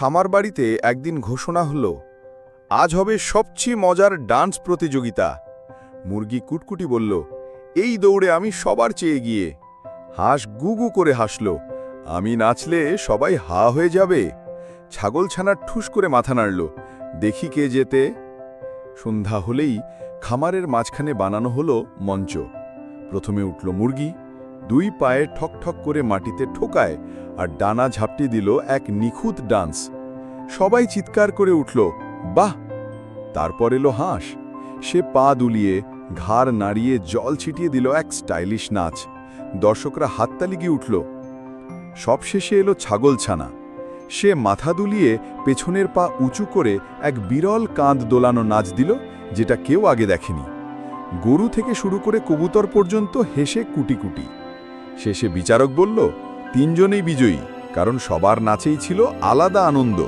খামার বাড়িতে একদিন ঘোষণা হল, আজ হবে সবচেয়ে মজার ডান্স প্রতিযোগিতা। মুরগি কুটকুটি বলল, এই দৌড়ে আমি সবার চেয়ে গিয়ে হাঁস গুগু করে হাসল, আমি নাচলে সবাই হা হয়ে যাবে। ছাগলছানার ঠুস করে মাথা নাড়ল, দেখি কে যেতে সন্ধ্যা হলেই খামারের মাঝখানে বানানো হলো মঞ্চ। প্রথমে উঠল মুরগি দুই পায়ে ঠক ঠক করে মাটিতে ঠোকায় আর ডানা ঝাপটি দিল এক নিখুঁত ডান্স। সবাই চিৎকার করে উঠল, বাহ! তারপর এলো হাঁস। সে পা দুলিয়ে ঘাড় নাড়িয়ে জল ছিটিয়ে দিল এক স্টাইলিশ নাচ। দর্শকরা হাততালি গিয়ে উঠল। সবশেষে এলো ছাগলছানা। সে মাথা দুলিয়ে পেছনের পা উঁচু করে এক বিরল কাঁধ দোলানো নাচ দিল, যেটা কেউ আগে দেখেনি। গরু থেকে শুরু করে কবুতর পর্যন্ত হেসে কুটি কুটি শেষে বিচারক বলল তিনজনেই বিজয়ী কারণ সবার নাচেই ছিল আলাদা আনন্দ।